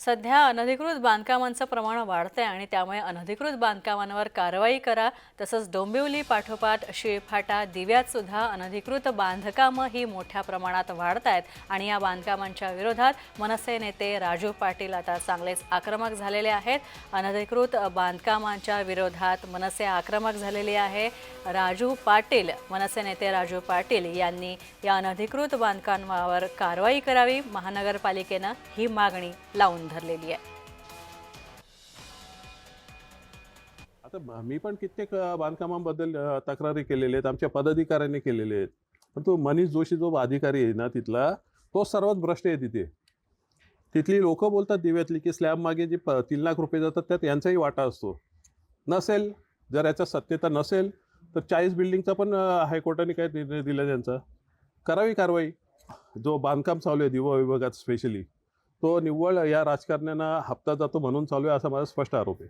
सध्या अनधिकृत बांधकामांचं प्रमाण वाढतंय आणि त्यामुळे अनधिकृत बांधकामांवर कारवाई करा तसंच डोंबिवली पाठोपाठ शिळफाटा दिव्यात सुद्धा अनधिकृत बांधकामं ही मोठ्या प्रमाणात वाढत आहेत आणि या बांधकामांच्या विरोधात मनसे नेते राजू पाटील आता चांगलेच आक्रमक झालेले आहेत. अनधिकृत बांधकामांच्या विरोधात मनसे आक्रमक झालेली आहे राजू पाटील. मनसे नेते राजू पाटील यांनी या अनधिकृत बांधकामावर कारवाई करावी. महानगरपालिकेनं ही मागणी लावून धरलेली आहे. आता मी पण कित्येक बांधकामांबद्दल तक्रारी केलेल्या आहेत आमच्या पदाधिकाऱ्यांनी केलेले आहेत. पण तो मनीष जोशी जो अधिकारी आहे ना तिथला तो सर्वात भ्रष्ट आहे तिथे. तिथली लोक बोलतात दिव्यातली की स्लॅब मागे जे प तीन लाख रुपये जातात त्यात यांचाही वाटा असतो. नसेल जर याचा सत्यता नसेल तर चाळीस बिल्डिंगचा पण हायकोर्टाने काय निर्णय दिला त्यांचा? करावी कारवाई. जो बांधकाम चालू आहे दिवा विभागात स्पेशली तो निव्वळ या राजकारण्यांना हप्ता जातो म्हणून चालू आहे असा माझा स्पष्ट आरोप आहे.